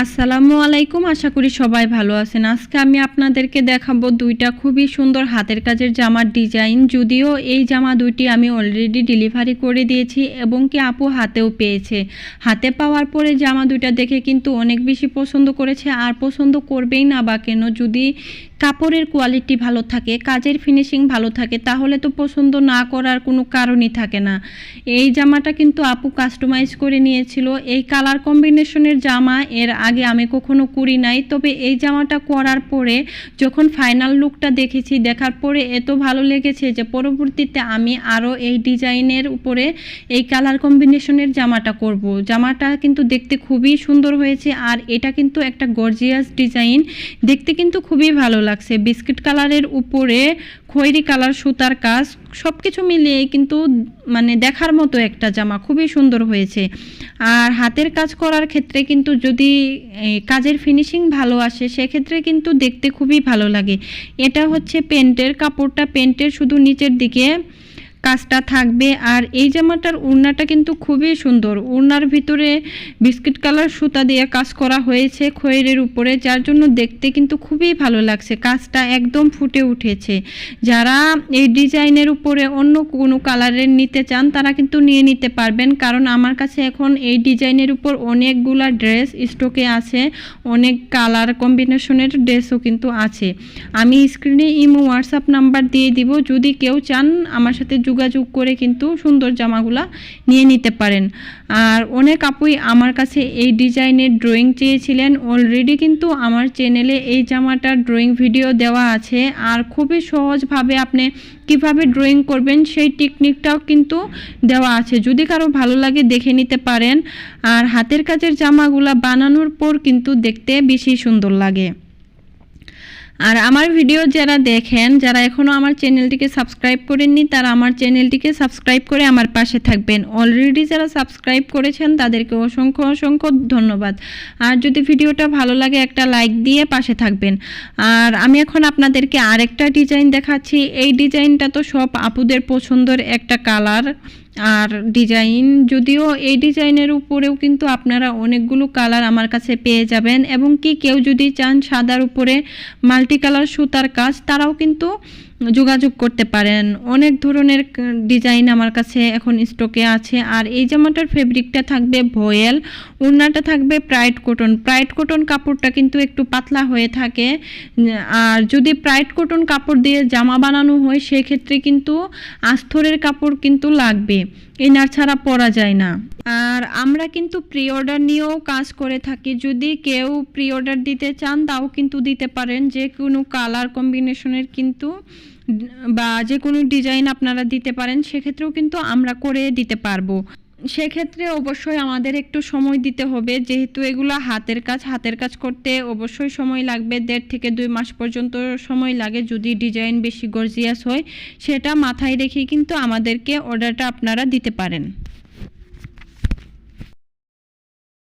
আসসালামু আলাইকুম, আশা করি সবাই ভালো আছেন। আজকে আমি আপনাদেরকে দেখাবো দুইটা খুবই সুন্দর হাতের কাজের জামার ডিজাইন। যদিও এই জামা দুইটি আমি অলরেডি ডেলিভারি করে দিয়েছি এবং কি আপু হাতেও পেয়েছে। হাতে পাওয়ার পরে জামা দুইটা দেখে কিন্তু অনেক বেশি পছন্দ করেছে। আর পছন্দ করবেই না বা কেন? যদি কাপড়ের কোয়ালিটি ভালো থাকে, কাজের ফিনিশিং ভালো থাকে, তাহলে তো পছন্দ না করার কোনো কারণই থাকে না। এই জামাটা কিন্তু আপু কাস্টমাইজ করে নিয়েছিল। এই কালার কম্বিনেশনের জামা এর আগে আমি কখনো করি নাই, তবে এই জামাটা করার পরে যখন ফাইনাল লুকটা দেখেছি, দেখার পরে এত ভালো লেগেছে যে পরবর্তীতে আমি আরও এই ডিজাইনের উপরে এই কালার কম্বিনেশনের জামাটা করব। জামাটা কিন্তু দেখতে খুবই সুন্দর হয়েছে, আর এটা কিন্তু একটা গর্জিয়াস ডিজাইন দেখতে কিন্তু খুবই ভালো লাগছে। বিস্কিট কালারের উপরে খয়েরি কালার, সুতার কাজ সব কিছু মিলিয়ে কিন্তু মানে দেখার মতো একটা জামা। খুবই সুন্দর হয়েছে। আর হাতের কাজ করার ক্ষেত্রে কিন্তু যদি কাজের ফিনিশিং ভালো আসে, সেক্ষেত্রে কিন্তু দেখতে খুবই ভালো লাগে। এটা হচ্ছে পেন্টের কাপড়টা। পেন্টের শুধু নিচের দিকে কাজটা থাকবে। আর এই জামাটার উড়নাটা কিন্তু খুবই সুন্দর। উড়নার ভিতরে বিস্কিট কালার সুতা দিয়ে কাজ করা হয়েছে খয়েরের উপরে, যার জন্য দেখতে কিন্তু খুবই ভালো লাগছে। কাজটা একদম ফুটে উঠেছে। যারা এই ডিজাইনের উপরে অন্য কোনো কালারের নিতে চান, তারা কিন্তু নিয়ে নিতে পারবেন। কারণ আমার কাছে এখন এই ডিজাইনের উপর অনেকগুলা ড্রেস স্টকে আছে। অনেক কালার কম্বিনেশনের ড্রেসও কিন্তু আছে। আমি স্ক্রিনে ইমো, হোয়াটসঅ্যাপ নাম্বার দিয়ে দিব। যদি কেউ চান আমার সাথে যোগাযোগ করে কিন্তু সুন্দর জামাগুলা নিয়ে নিতে পারেন। আর অনেক আপুই আমার কাছে এই ডিজাইনের ড্রয়িং চেয়েছিলেন। অলরেডি কিন্তু আমার চ্যানেলে এই জামাটার ড্রয়িং ভিডিও দেওয়া আছে। আর খুবই সহজভাবে আপনি কীভাবে ড্রয়িং করবেন সেই টেকনিকটাও কিন্তু দেওয়া আছে। যদি কারও ভালো লাগে দেখে নিতে পারেন। আর হাতের কাজের জামাগুলা বানানোর পর কিন্তু দেখতে বেশি সুন্দর লাগে। আর আমার ভিডিও যারা দেখেন, যারা এখনও আমার চ্যানেলটিকে সাবস্ক্রাইব করেননি, তারা আমার চ্যানেলটিকে সাবস্ক্রাইব করে আমার পাশে থাকবেন। অলরেডি যারা সাবস্ক্রাইব করেছেন, তাদেরকে অসংখ্য অসংখ্য ধন্যবাদ। আর যদি ভিডিওটা ভালো লাগে, একটা লাইক দিয়ে পাশে থাকবেন। আর আমি এখন আপনাদেরকে আরেকটা ডিজাইন দেখাচ্ছি। এই ডিজাইনটা তো সব আপুদের পছন্দের একটা কালার আর ডিজাইন যদিও এই ডিজাইনের উপরেও কিন্তু আপনারা অনেকগুলো কালার আমার কাছে পেয়ে যাবেন। এবং কি কেউ যদি চান সাদার উপরে মাল্টি কালার সুতার কাজ তারাও কিন্তু যোগাযোগ করতে পারেন। অনেক ধরনের ডিজাইন আমার কাছে এখন স্টকে আছে। আর এই জামাটার ফেব্রিকটা থাকবে ভয়েল ওড়নাটা থাকবে প্রাইড কটন প্রাইড কটন কাপড়টা কিন্তু একটু পাতলা হয়ে থাকে। আর যদি প্রাইড কটন কাপড় দিয়ে জামা বানানো হয়, সেক্ষেত্রে কিন্তু আস্তরের কাপড় কিন্তু লাগবে। এনার ছাড়া পরা যায় না। আর আমরা কিন্তু প্রি অর্ডার নিয়েও কাজ করে থাকি। যদি কেউ প্রি অর্ডার দিতে চান, তাও কিন্তু দিতে পারেন। যে কোনো কালার কম্বিনেশনের কিন্তু বা যে কোনো ডিজাইন আপনারা দিতে পারেন, সেক্ষেত্রেও কিন্তু আমরা করে দিতে পারব। সেক্ষেত্রে অবশ্যই আমাদের একটু সময় দিতে হবে, যেহেতু এগুলো হাতের কাজ হাতের কাজ করতে অবশ্যই সময় লাগবে। দেড় থেকে দুই মাস পর্যন্ত সময় লাগে যদি ডিজাইন বেশি গর্জিয়াস হয়, সেটা মাথায় রেখে কিন্তু আমাদেরকে অর্ডারটা আপনারা দিতে পারেন।